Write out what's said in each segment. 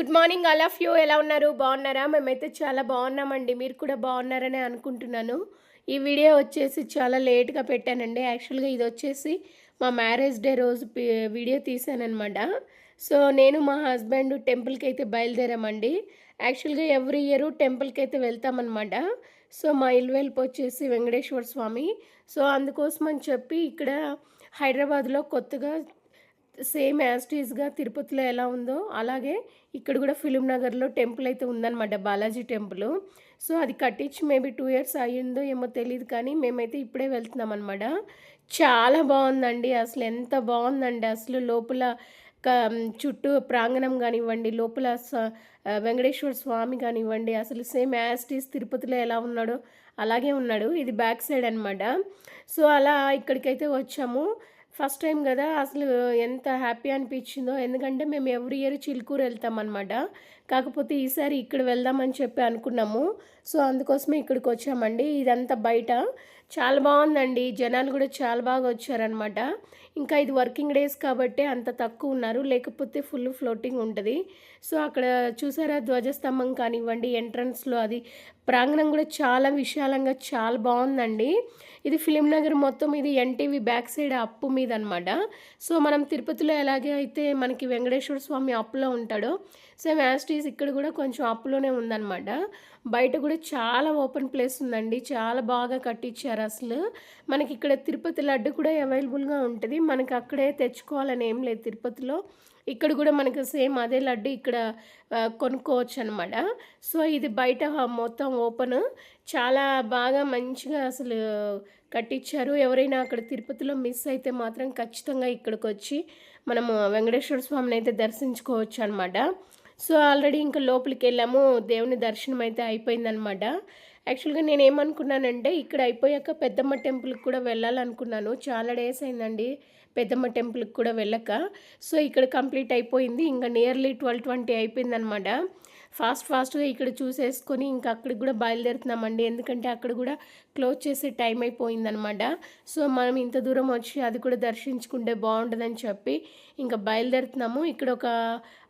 Good morning all of you. ఎలా ఉన్నారు? బాగున్నారా? మేమైతే చాలా బాగున్నామండి. మీరు కూడా బాగున్నారని అనుకుంటున్నాను. ఈ వీడియో వచ్చేసి చాలా లేట్గా పెట్టానండి. యాక్చువల్గా ఇది వచ్చేసి మా మ్యారేజ్ డే రోజు వీడియో తీసానమాట సో నేను మా హస్బెండ్ టెంపుల్కి అయితే బయలుదేరామండి. యాక్చువల్గా ఎవ్రీ ఇయర్ టెంపుల్కి అయితే వెళ్తామన్నమాట. సో మా ఇల్వెల్పు వచ్చేసి వెంకటేశ్వర స్వామి. సో అందుకోసం అని చెప్పి ఇక్కడ హైదరాబాద్లో కొత్తగా సేమ్ యాజ్టీజ్గా తిరుపతిలో ఎలా ఉందో అలాగే ఇక్కడ కూడా ఫిలిం నగర్లో టెంపుల్ అయితే ఉందన్నమాట బాలాజీ టెంపుల్. సో అది కట్టించి మేబీ టూ ఇయర్స్ అయ్యిందో ఏమో తెలియదు కానీ మేమైతే ఇప్పుడే వెళ్తున్నాం అనమాట చాలా బాగుందండి అసలు ఎంత బాగుందండి అసలు లోపల క- చుట్టూ ప్రాంగణం కానివ్వండి లోపల వెంకటేశ్వర స్వామి కానివ్వండి అసలు సేమ్ యాస్టీస్ తిరుపతిలో ఎలా ఉన్నాడో అలాగే ఉన్నాడు. ఇది బ్యాక్ సైడ్ అనమాట సో అలా ఇక్కడికైతే వచ్చాము. ఫస్ట్ టైం కదా అసలు ఎంత హ్యాపీ అనిపించిందో. ఎందుకంటే మేము ఎవ్రీ ఇయర్ చిలుకూరు వెళ్తాం అనమాట కాకపోతే ఈసారి ఇక్కడ వెళ్దామని చెప్పి అనుకున్నాము. సో అందుకోసమే ఇక్కడికి వచ్చామండి. ఇదంతా బయట. చాలా బాగుందండి. జనాలు కూడా చాలా బాగా వచ్చారనమాట ఇంకా ఇది వర్కింగ్ డేస్ కాబట్టి అంత తక్కువ ఉన్నారు. లేకపోతే ఫుల్ ఫ్లోటింగ్ ఉంటుంది. సో అక్కడ చూసారా? ధ్వజస్తంభం కానివ్వండి ఎంట్రన్స్లో అది ప్రాంగణం కూడా చాలా విశాలంగా చాలా బాగుందండి. ఇది ఫిలిం నగర్ మొత్తం ఇది ఎన్టీవీ బ్యాక్ సైడ్ అప్పు మీద అనమాట సో మనం తిరుపతిలో ఎలాగే అయితే మనకి వెంకటేశ్వర స్వామి అప్పులో ఉంటాడో సేమ్ ప్లేస్ ఇక్కడ కూడా కొంచెం అప్పులోనే ఉందన్నమాట. బయట కూడా చాలా ఓపెన్ ప్లేస్ ఉందండి. చాలా బాగా కట్టించారు అసలు. మనకి ఇక్కడ తిరుపతి లడ్డు కూడా అవైలబుల్గా ఉంటుంది. మనకి అక్కడే తెచ్చుకోవాలని ఏం లేదు తిరుపతిలో. ఇక్కడ కూడా మనకు సేమ్ అదే లడ్డు ఇక్కడ కొనుక్కోవచ్చు అనమాట సో ఇది బయట మొత్తం ఓపెన్. చాలా బాగా మంచిగా అసలు కట్టించారు ఎవరైనా అక్కడ తిరుపతిలో మిస్ అయితే మాత్రం ఖచ్చితంగా ఇక్కడికి వచ్చి మనము వెంకటేశ్వర స్వామిని అయితే దర్శించుకోవచ్చు అనమాట సో ఆల్రెడీ ఇంకా లోపలికి వెళ్ళాము. దేవుని దర్శనం అయితే అయిపోయిందనమాట. యాక్చువల్గా నేను ఏమనుకున్నానంటే ఇక్కడ అయిపోయాక పెద్దమ్మ టెంపుల్కి కూడా వెళ్ళాలనుకున్నాను. చాలా డేస్ అయిందండి. పెద్దమ్మ టెంపుల్కి కూడా వెళ్ళక. సో ఇక్కడ కంప్లీట్ అయిపోయింది. ఇంకా నియర్లీ ట్వెల్వ్ ట్వంటీ అయిపోయిందనమాట. ఫాస్ట్ ఫాస్ట్గా ఇక్కడ చూసేసుకొని ఇంకా అక్కడికి కూడా బయలుదేరుతున్నామండి. ఎందుకంటే అక్కడ కూడా క్లోజ్ చేసే టైం అయిపోయిందనమాట. సో మనం ఇంత దూరం వచ్చి అది కూడా దర్శించుకుంటే బాగుంటుందని చెప్పి ఇంకా బయలుదేరుతున్నాము. ఇక్కడ ఒక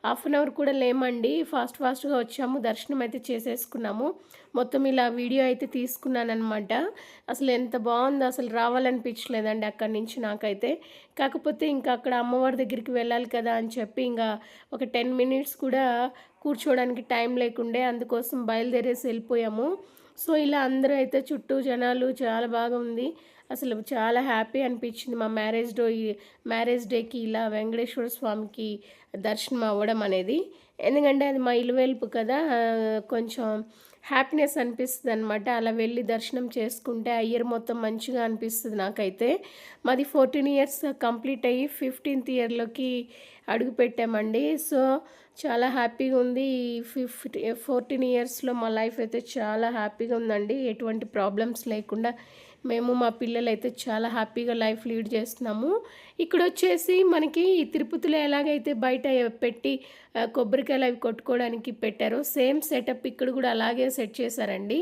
హాఫ్ అన్ అవర్ కూడా లేమండి. ఫాస్ట్ ఫాస్ట్గా వచ్చాము. దర్శనం అయితే చేసేసుకున్నాము. మొత్తం ఇలా వీడియో అయితే తీసుకున్నాను అనమాట అసలు ఎంత బాగుందో అసలు రావాలనిపించలేదండి అక్కడి నుంచి నాకైతే. కాకపోతే ఇంకా అక్కడ అమ్మవారి దగ్గరికి వెళ్ళాలి కదా అని చెప్పి ఇంకా ఒక టెన్ మినిట్స్ కూడా కూర్చోడానికి టైం లేకుండే అందుకోసం బయలుదేరేసి వెళ్ళిపోయాము. సో ఇలా అందరూ అయితే చుట్టూ జనాలు చాలా బాగా ఉంది. అసలు చాలా హ్యాపీ అనిపించింది మా మ్యారేజ్ డే మ్యారేజ్ డేకి ఇలా వెంకటేశ్వర స్వామికి దర్శనం అవ్వడం అనేది. ఎందుకంటే అది మా ఇలువెల్పు వెలుపు కదా కొంచెం హ్యాపీనెస్ అనిపిస్తుంది అనమాట అలా వెళ్ళి దర్శనం చేసుకుంటే ఆ ఇయర్ మొత్తం మంచిగా అనిపిస్తుంది నాకైతే. మాది ఫోర్టీన్ ఇయర్స్ కంప్లీట్ అయ్యి ఫిఫ్టీన్త్ ఇయర్లోకి అడుగు పెట్టామండి. సో చాలా హ్యాపీగా ఉంది. ఈ ఫిఫ్టీ ఫోర్టీన్ ఇయర్స్లో మా లైఫ్ అయితే చాలా హ్యాపీగా ఉందండి. ఎటువంటి ప్రాబ్లమ్స్ లేకుండా మేము మా పిల్లలైతే చాలా హ్యాపీగా లైఫ్ లీడ్ చేస్తున్నాము. ఇక్కడ వచ్చేసి మనకి ఈ తిరుపతిలో ఎలాగైతే బయట పెట్టి కొబ్బరికాయలు అవి కొట్టుకోవడానికి పెట్టారో సేమ్ సెటప్ ఇక్కడ కూడా అలాగే సెట్ చేశారండి.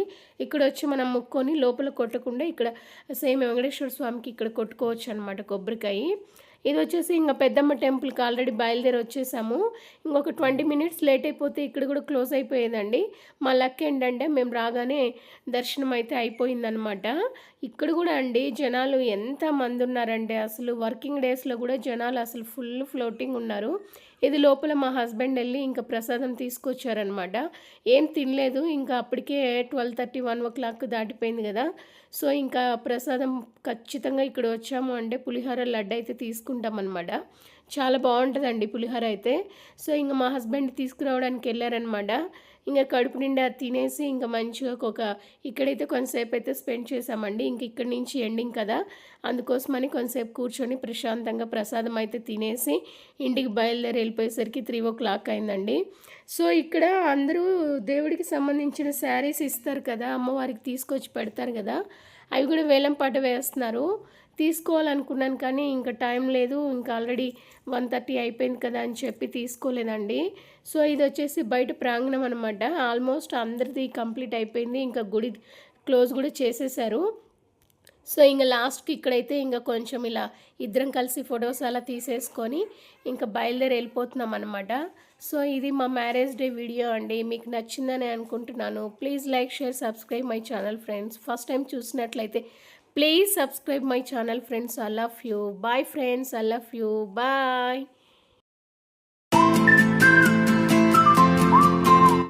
ఇక్కడ వచ్చి మనం ముక్కొని లోపల కొట్టకుండా ఇక్కడ సేమ్ వెంకటేశ్వర స్వామికి ఇక్కడ కొట్టుకోవచ్చు అనమాట కొబ్బరికాయ. ఇది వచ్చేసి ఇంకా పెద్దమ్మ టెంపుల్కి ఆల్రెడీ బయలుదేరి వచ్చేసాము ఇంకొక ట్వంటీ మినిట్స్ లేట్ అయిపోతే ఇక్కడ కూడా క్లోజ్ అయిపోయేదండి. మా లక్ ఏంటంటే మేము రాగానే దర్శనం అయితే అయిపోయిందనమాట. ఇక్కడ కూడా అండి జనాలు ఎంత మంది ఉన్నారంటే అసలు వర్కింగ్ డేస్లో కూడా జనాలు అసలు ఫుల్ ఫ్లోటింగ్ ఉన్నారు. ఇది లోపల మా హస్బెండ్ వెళ్ళి ఇంకా ప్రసాదం తీసుకొచ్చారనమాట. ఏం తినలేదు ఇంకా అప్పటికే twelve thirty one o'clock దాటిపోయింది కదా. సో ఇంకా ప్రసాదం ఖచ్చితంగా ఇక్కడ వచ్చాము అంటే పులిహోర లడ్డు అయితే తీసుకుంటాం అనమాట చాలా బాగుంటుందండి పులిహోర అయితే. సో ఇంకా మా హస్బెండ్ తీసుకురావడానికి వెళ్ళారనమాట. ఇంకా కడుపు నిండా తినేసి ఇంకా మంచిగా ఒక ఇక్కడైతే కొంతసేపు అయితే స్పెండ్ చేసామండి ఇంక ఇక్కడి నుంచి ఎండింగ్ కదా. అందుకోసమని కొంతసేపు కూర్చొని ప్రశాంతంగా ప్రసాదం అయితే తినేసి ఇంటికి బయలుదేరి వెళ్ళిపోయేసరికి త్రీ ఓ క్లాక్ అయిందండి. సో ఇక్కడ అందరూ దేవుడికి సంబంధించిన శారీస్ ఇస్తారు కదా అమ్మవారికి తీసుకొచ్చి పెడతారు కదా. అవి కూడా వేలం పాట వేస్తున్నారు. తీసుకోవాలనుకున్నాను కానీ ఇంకా టైం లేదు. ఇంకా ఆల్రెడీ వన్ థర్టీ అయిపోయింది కదా అని చెప్పి తీసుకోలేదండి సో ఇది వచ్చేసి బయట ప్రాంగణం అనమాట ఆల్మోస్ట్ అందరిది కంప్లీట్ అయిపోయింది. ఇంకా గుడి క్లోజ్ కూడా చేసేసారు సో ఇంకా లాస్ట్కి ఇక్కడైతే ఇంకా కొంచెం ఇలా ఇద్దరం కలిసి ఫొటోస్ అలా తీసేసుకొని ఇంకా బయలుదేరి వెళ్ళిపోతున్నాం అనమాట సో ఇది మా మ్యారేజ్ డే వీడియో అండి. మీకు నచ్చిందని అనుకుంటున్నాను. Please like share subscribe my channel friends. First time చూసినట్లయితే please subscribe my channel friends. I love you. Bye friends. I love you. Bye.